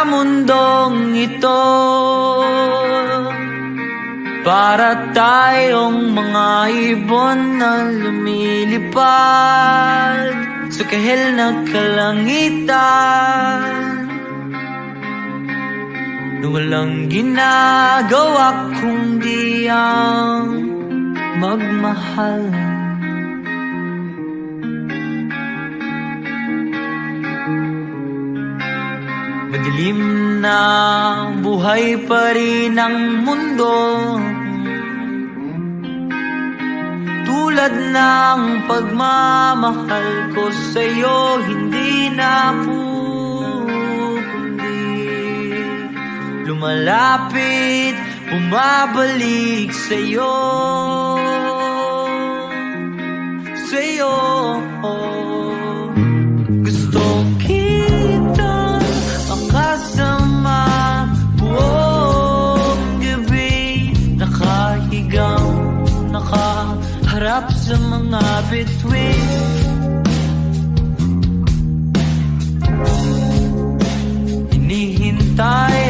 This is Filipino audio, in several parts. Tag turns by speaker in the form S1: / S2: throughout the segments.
S1: sa mundong ito. Para tayong mga ibon na lumilipad Sa kahil na kalangitan. Nung walang ginagawa kundi ang magmahal. Madilim na buhay pa rin ang mundo. Tulad ng pagmamahal ko sa'yo Hindi na pukundi Lumalapit, bumabalik sa'yo. mga bituin Hinihintay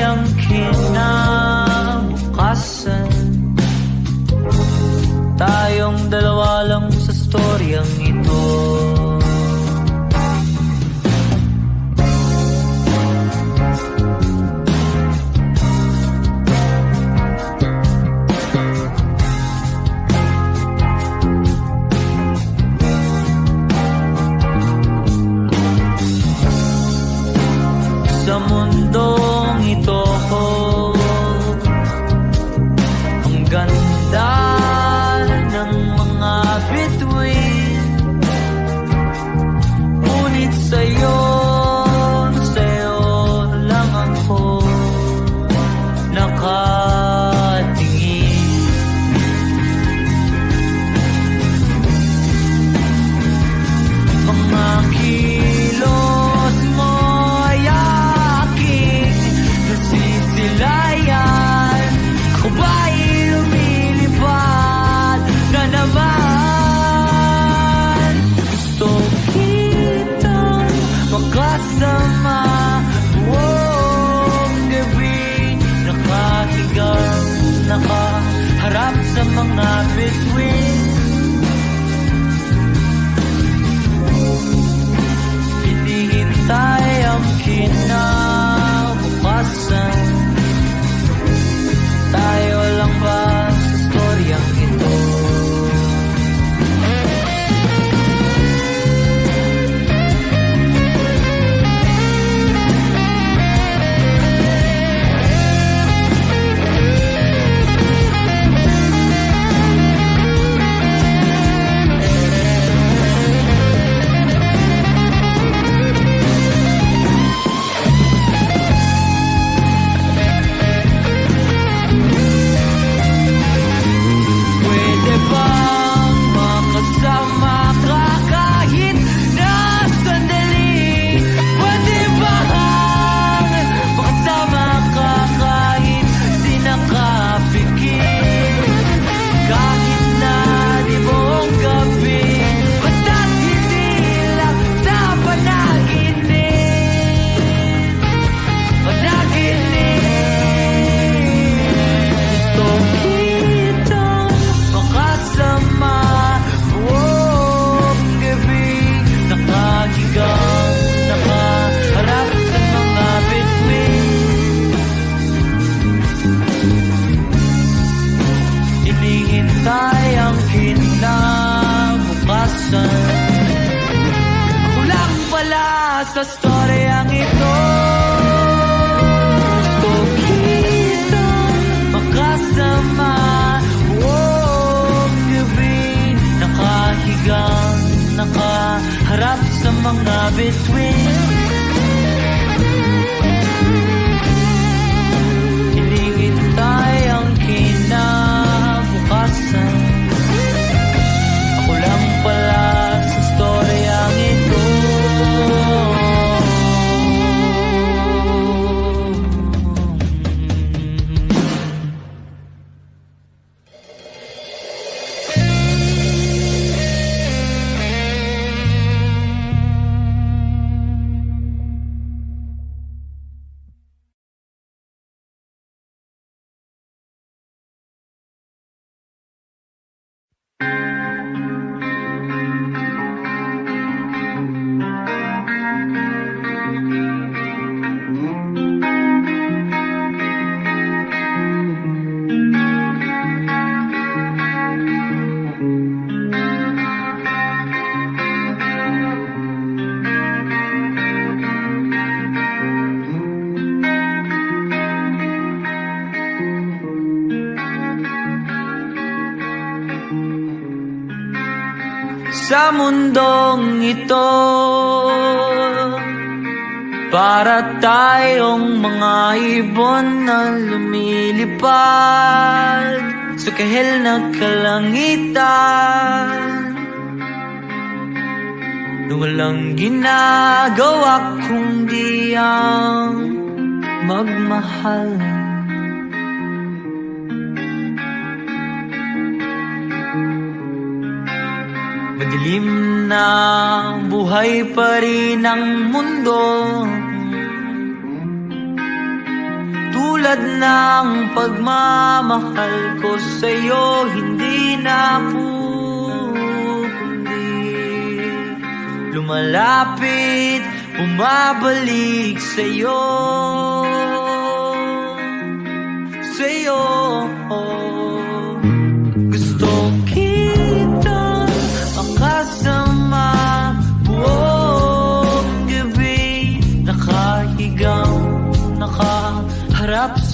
S1: mundong ito. Para tayong mga ibon na lumilipad Sa kahil na kalangitan. Na walang ginagawa kundi ang magmahal Madilim na buhay pa rin ang mundo. Tulad ng pagmamahal ko sa'yo Hindi na pupundi Lumalapit, bumabalik Sa'yo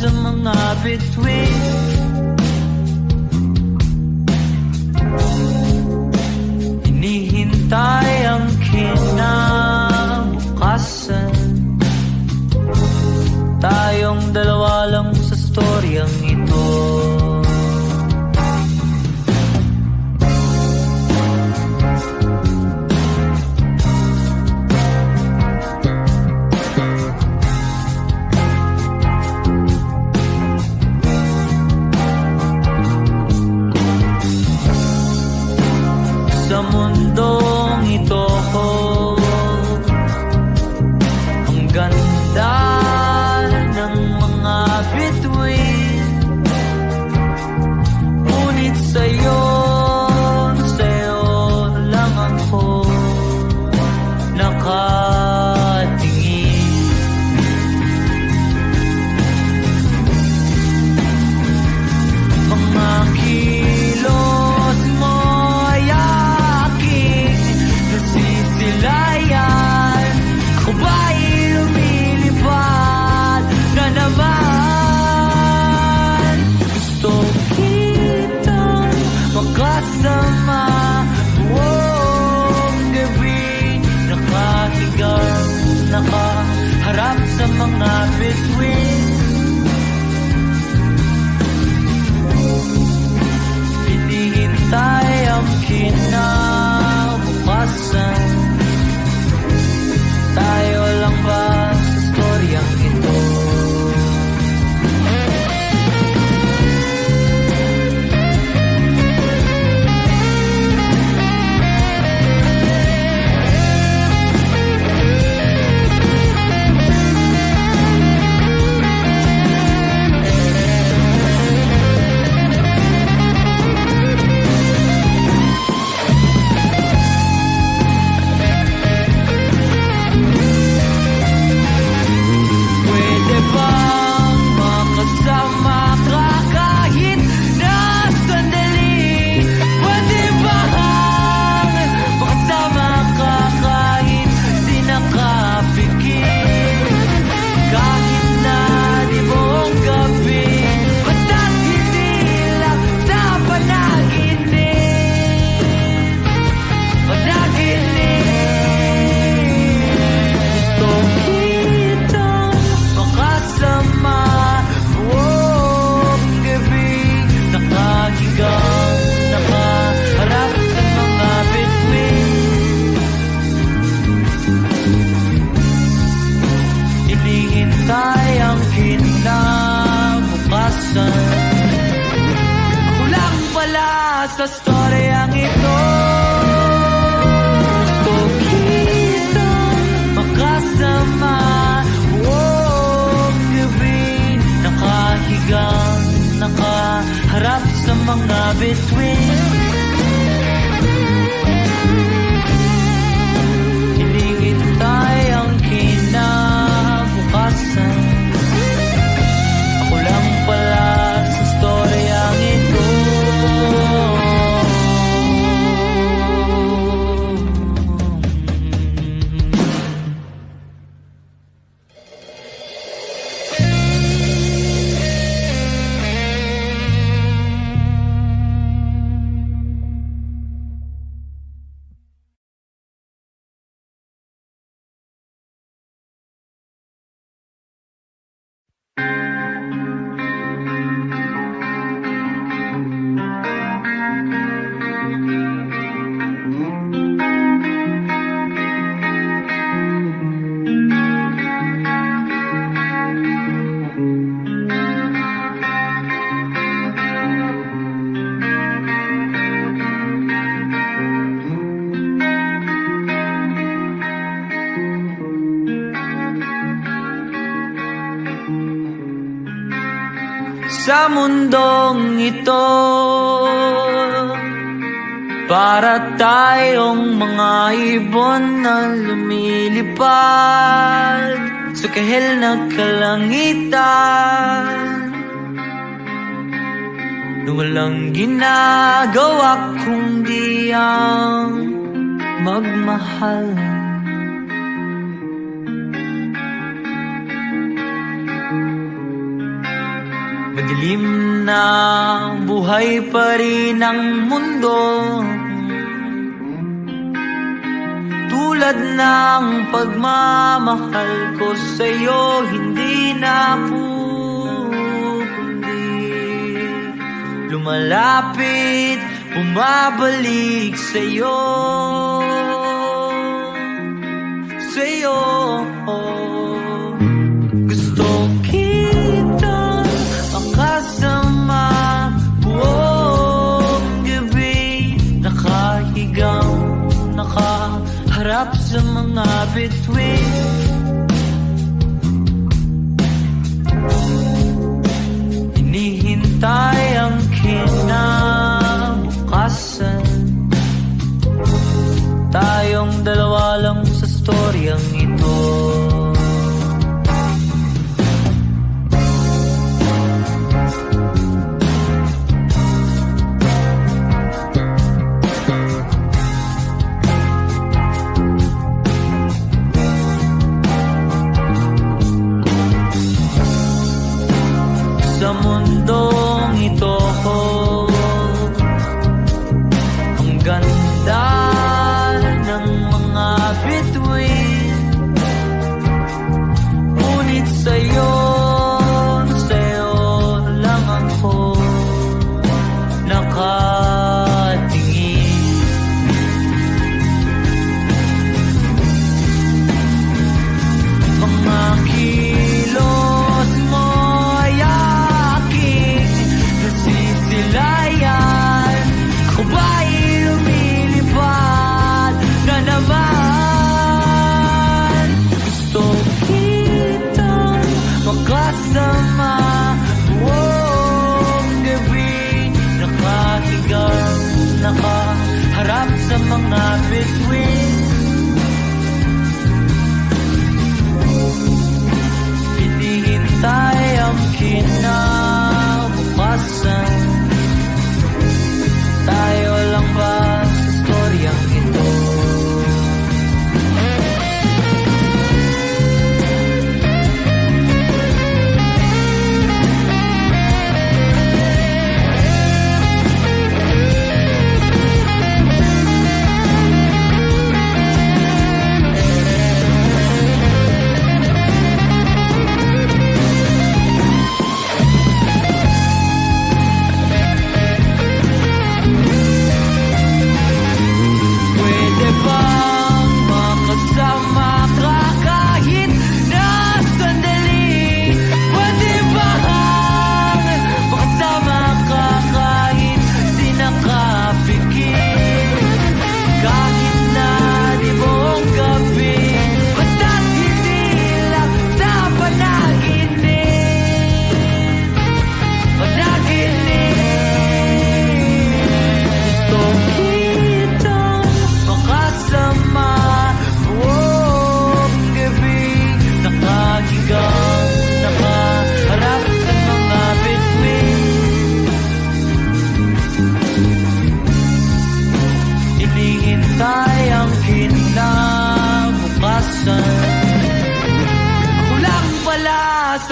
S1: sa mga bituin sa mundong ito. Para tayong mga ibon na lumilipad Sa kahil na kalangitan. Na walang ginagawa kundi ang magmahal Madilim na buhay pa rin ang mundo. Tulad ng pagmamahal ko sa'yo Hindi na pupundi Lumalapit, bumabalik sa'yo. Sa'yo Gusto kitang sa mga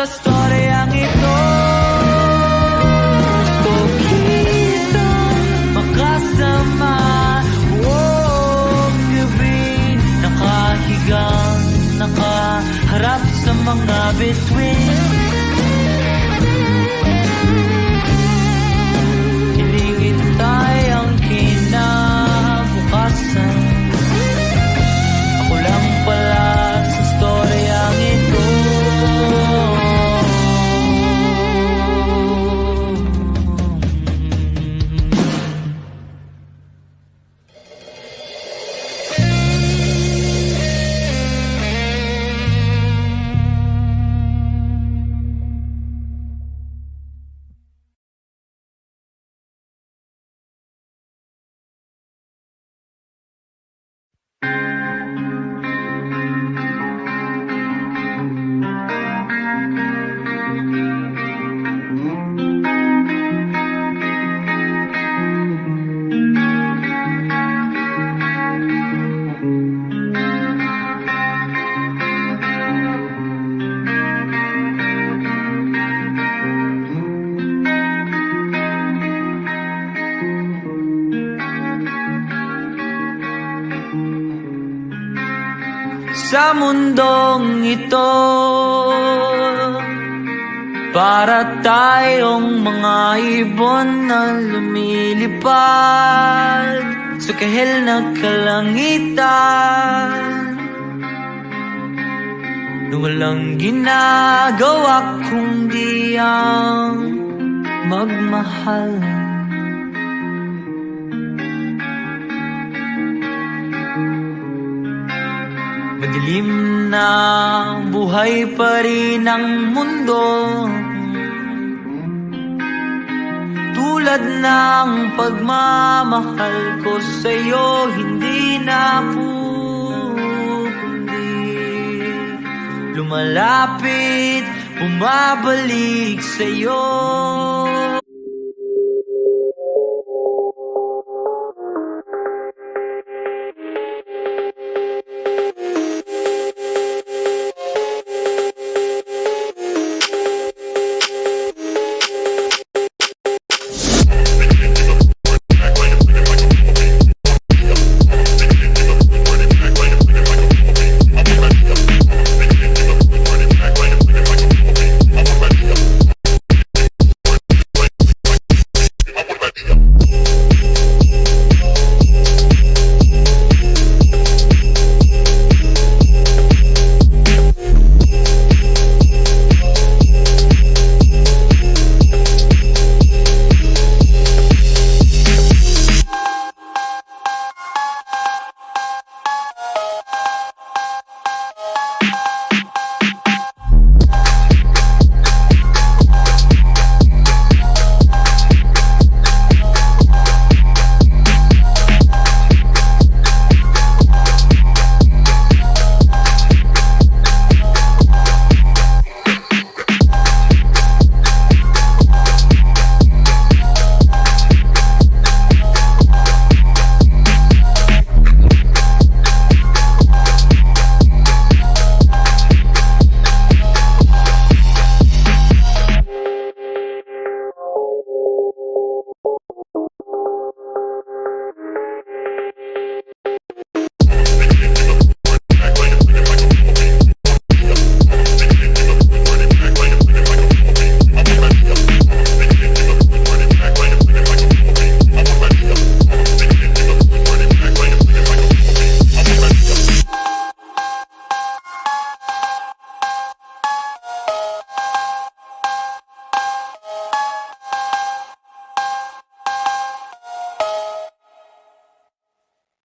S1: sa storyang ito. Gusto kitang makasama buong gabi Nakahigang, nakaharap sa mga bituin sa mundong ito. Para tayong mga ibon na lumilipad Sa kahil na kalangitan. Na walang ginagawa kundi ang magmahal Madilim na buhay pa rin ang mundo. Tulad ng pagmamahal ko sa'yo Hindi na kundi Lumalapit, bumabalik sa'yo